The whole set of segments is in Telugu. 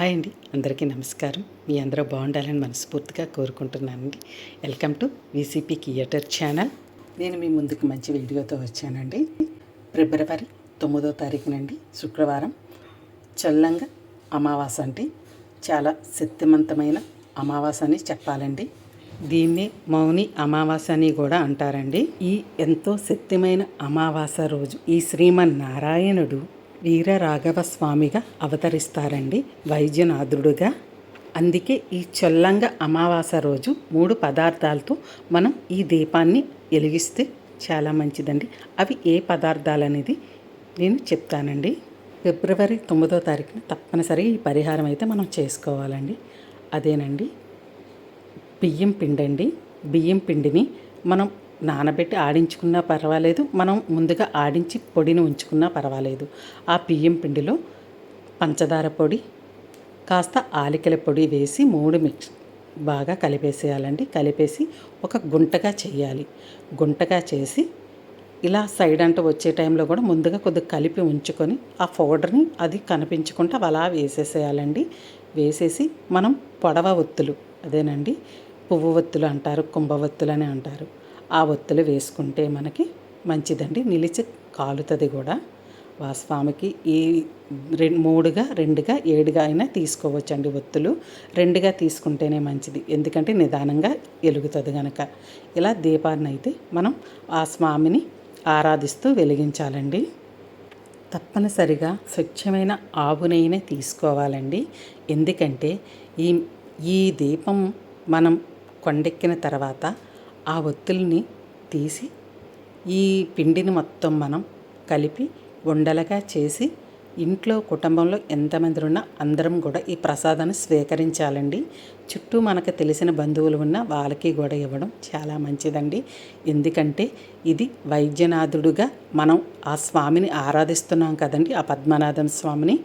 హాయ్ అండి. అందరికీ నమస్కారం. మీ అందరూ బాగుండాలని మనస్ఫూర్తిగా కోరుకుంటున్నానండి. Welcome to VCP theatre channel. నేను మీ ముందుకు మంచి వీడియోతో వచ్చానండి. ఫిబ్రవరి తొమ్మిదో తారీఖునండి శుక్రవారం. చల్లంగా అమావాస అంటే చాలా శక్తివంతమైన అమావాస అని చెప్పాలండి. దీన్ని మౌని అమావాస అని కూడా అంటారండి. ఈ ఎంతో శక్తిమైన అమావాస రోజు ఈ శ్రీమన్నారాయణుడు వీర రాఘవ స్వామిగా అవతరిస్తారండి. వైద్యనాథుడుగా. అందుకే ఈ చొల్లంగ అమావాస రోజు మూడు పదార్థాలతో మనం ఈ దీపాన్ని వెలిగిస్తే చాలా మంచిదండి. అవి ఏ పదార్థాలు అనేది నేను చెప్తానండి. ఫిబ్రవరి తొమ్మిదో తారీఖున తప్పనిసరిగా ఈ పరిహారం అయితే మనం చేసుకోవాలండి. అదేనండి. బియ్యం పిండి అండి బియ్యం పిండిని మనం నానబెట్టి ఆడించుకున్నా పర్వాలేదు మనం ముందుగా ఆడించి పొడిని ఉంచుకున్నా పర్వాలేదు. ఆ బియ్యం పిండిలో పంచదార పొడి కాస్త ఆలికల పొడి వేసి మూడు మిక్స్ బాగా కలిపేసేయాలండి. కలిపేసి ఒక గుంటగా చేయాలి. గుంటగా చేసి ఇలా సైడ్ అంట వచ్చే టైంలో కూడా ముందుగా కొద్దిగా కలిపి ఉంచుకొని ఆ పౌడర్ని అది కనిపించకుండా అలా వేసేసేయాలండి. వేసేసి మనం పొడవ ఒత్తులు అదేనండి పువ్వు ఒత్తులు అంటారు కుంభవత్తులు అని అంటారు. ఆ ఒత్తులు వేసుకుంటే మనకి మంచిదండి. నిలిచి కాలుతుంది కూడా. ఆ స్వామికి ఈ రెండు మూడుగా రెండుగా ఏడుగా అయినా తీసుకోవచ్చండి ఒత్తులు. రెండుగా తీసుకుంటేనే మంచిది. ఎందుకంటే నిదానంగా వెలుగుతుంది కనుక ఇలా దీపాన్ని అయితే మనం ఆ స్వామిని ఆరాధిస్తూ వెలిగించాలండి. తప్పనిసరిగా స్వచ్ఛమైన ఆవు తీసుకోవాలండి. ఎందుకంటే ఈ ఈ దీపం మనం కొండెక్కిన తర్వాత ఆ ఒత్తుల్ని తీసి ఈ పిండిని మొత్తం మనం కలిపి ఉండలుగా చేసి ఇంట్లో కుటుంబంలో ఎంతమంది ఉన్నా అందరం కూడా ఈ ప్రసాదాన్ని స్వీకరించాలండి. చుట్టూ మనకు తెలిసిన బంధువులు ఉన్న వాళ్ళకి కూడా ఇవ్వడం చాలా మంచిదండి. ఎందుకంటే ఇది వైద్యనాథుడుగా మనం ఆ స్వామిని ఆరాధిస్తున్నాం కదండి ఆ పద్మనాథం స్వామిని.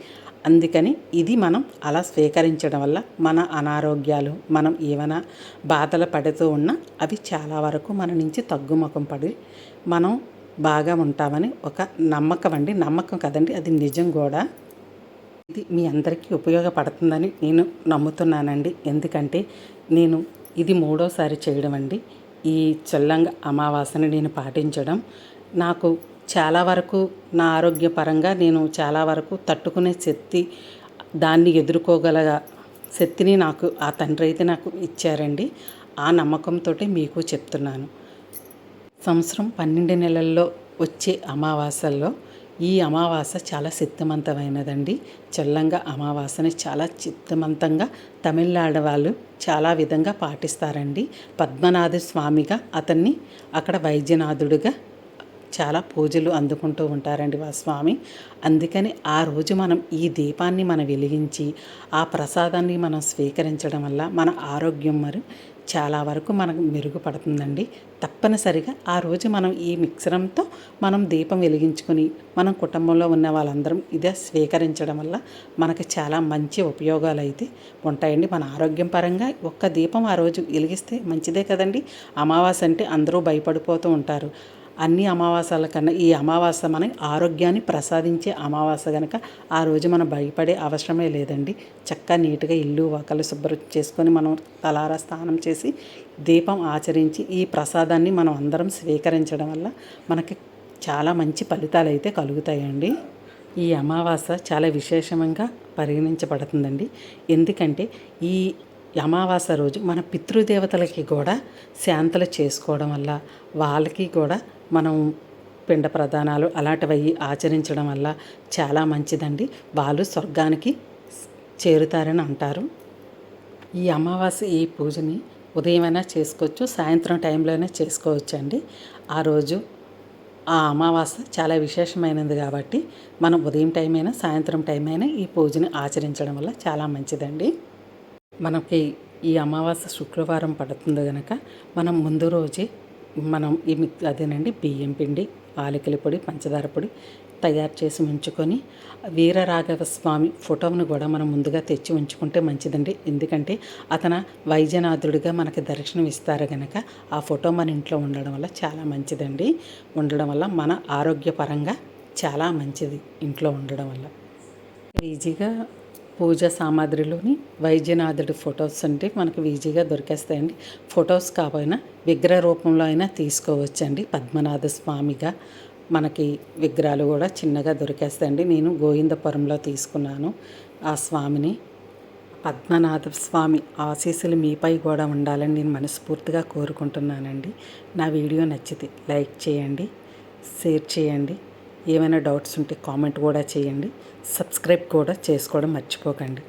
అందుకని ఇది మనం అలా స్వీకరించడం వల్ల మన అనారోగ్యాలు మనం ఏమైనా బాధలు పడుతూ ఉన్నా అవి చాలా వరకు మన నుంచి తగ్గుముఖం పడి మనం బాగా ఉంటామని ఒక నమ్మకం అండి. నమ్మకం కదండి అది నిజం కూడా. ఇది మీ అందరికీ ఉపయోగపడుతుందని నేను నమ్ముతున్నానండి. ఎందుకంటే నేను ఇది మూడోసారి చేయడం అండి. ఈ చల్లంగ అమావాస్యని నేను పాటించడం. నాకు చాలా వరకు నా ఆరోగ్యపరంగా నేను చాలా వరకు తట్టుకునే శక్తి దాన్ని ఎదుర్కోగల శక్తిని నాకు ఆ తండ్రి అయితే నాకు ఇచ్చారండి. ఆ నమ్మకంతో మీకు చెప్తున్నాను. సంవత్సరం పన్నెండు నెలల్లో వచ్చే అమావాస్యల్లో ఈ అమావాస చాలా శక్తివంతమైనదండి చల్లంగా అమావాసని చాలా చిత్తమంతంగా తమిళనాడు వాళ్ళు చాలా విధంగా పాటిస్తారండి. పద్మనాథ స్వామిగా అతన్ని అక్కడ వైద్యనాథుడిగా చాలా పూజలు అందుకుంటూ ఉంటారండి ఆ స్వామి అందుకని ఆ రోజు మనం ఈ దీపాన్ని మనం వెలిగించి ఆ ప్రసాదాన్ని మనం స్వీకరించడం వల్ల మన ఆరోగ్యం మరి చాలా వరకు మనకు మెరుగుపడుతుందండి. తప్పనిసరిగా ఆ రోజు మనం ఈ మిక్సరంతో మనం దీపం వెలిగించుకొని మనం కుటుంబంలో ఉన్న వాళ్ళందరం ఇదే స్వీకరించడం వల్ల మనకు చాలా మంచి ఉపయోగాలు అయితే ఉంటాయండి. మన ఆరోగ్యం పరంగా ఒక్క దీపం ఆ రోజు వెలిగిస్తే మంచిదే కదండి. అమావాస్య అంటే అందరూ భయపడిపోతూ ఉంటారు. అన్ని అమావాసాల కన్నా ఈ అమావాస మనకి ఆరోగ్యాన్ని ప్రసాదించే అమావాస కనుక ఆ రోజు మనం భయపడే అవసరమే లేదండి. చక్కగా నీట్గా ఇల్లు వాకలు శుభ్రం చేసుకొని మనం తలారా స్నానం చేసి దీపం ఆచరించి ఈ ప్రసాదాన్ని మనం అందరం స్వీకరించడం వల్ల మనకి చాలా మంచి ఫలితాలు అయితే కలుగుతాయండి. ఈ అమావాస చాలా విశేషంగా పరిగణించబడుతుందండి. ఎందుకంటే ఈ అమావాస రోజు మన పితృదేవతలకి కూడా శాంతలు చేసుకోవడం వల్ల వాళ్ళకి కూడా మనం పిండ ప్రధానాలు అలాంటివి ఆచరించడం వల్ల చాలా మంచిదండి. వాళ్ళు స్వర్గానికి చేరుతారని అంటారు. ఈ అమావాస్య ఈ పూజని ఉదయమైనా చేసుకోవచ్చు సాయంత్రం టైంలోనే చేసుకోవచ్చు అండి ఆ రోజు ఆ అమావాస్య చాలా విశేషమైనది కాబట్టి మనం ఉదయం టైం అయినా సాయంత్రం టైం అయినా ఈ పూజని ఆచరించడం వల్ల చాలా మంచిదండి. మనకి ఈ అమావాస్య శుక్రవారం పడుతుంది కనుక మనం ముందు రోజే మనం ఈ మిక్ అదేనండి బియ్యం పిండి ఆలికల పొడి పంచదార పొడి తయారు చేసి ఉంచుకొని వీరరాఘవ స్వామి ఫోటోను కూడా మనం ముందుగా తెచ్చి ఉంచుకుంటే మంచిదండి. ఎందుకంటే అతను వైద్యనాథుడిగా మనకి దర్శనం ఇస్తారు కనుక ఆ ఫోటో మన ఇంట్లో ఉండడం వల్ల చాలా మంచిదండి. ఉండడం వల్ల మన ఆరోగ్యపరంగా చాలా మంచిది ఇంట్లో ఉండడం వల్ల. ఈజీగా పూజా సామాగ్రిలోని వైద్యనాథుడి ఫొటోస్ అంటే మనకు ఈజీగా దొరికేస్తాయండి. ఫొటోస్ కాకపోయినా విగ్రహ రూపంలో అయినా తీసుకోవచ్చండి. పద్మనాథ స్వామిగా మనకి విగ్రహాలు కూడా చిన్నగా దొరికేస్తాయండి. నేను గోవిందపురంలో తీసుకున్నాను. ఆ స్వామిని పద్మనాథ స్వామి ఆశీస్సులు మీపై కూడా ఉండాలని నేను మనస్ఫూర్తిగా కోరుకుంటున్నానండి. నా వీడియో నచ్చితే లైక్ చేయండి షేర్ చేయండి. ఏమైనా డౌట్స్ ఉంటే కామెంట్ కూడా చేయండి. సబ్స్క్రైబ్ కూడా చేసుకోవడం మర్చిపోకండి.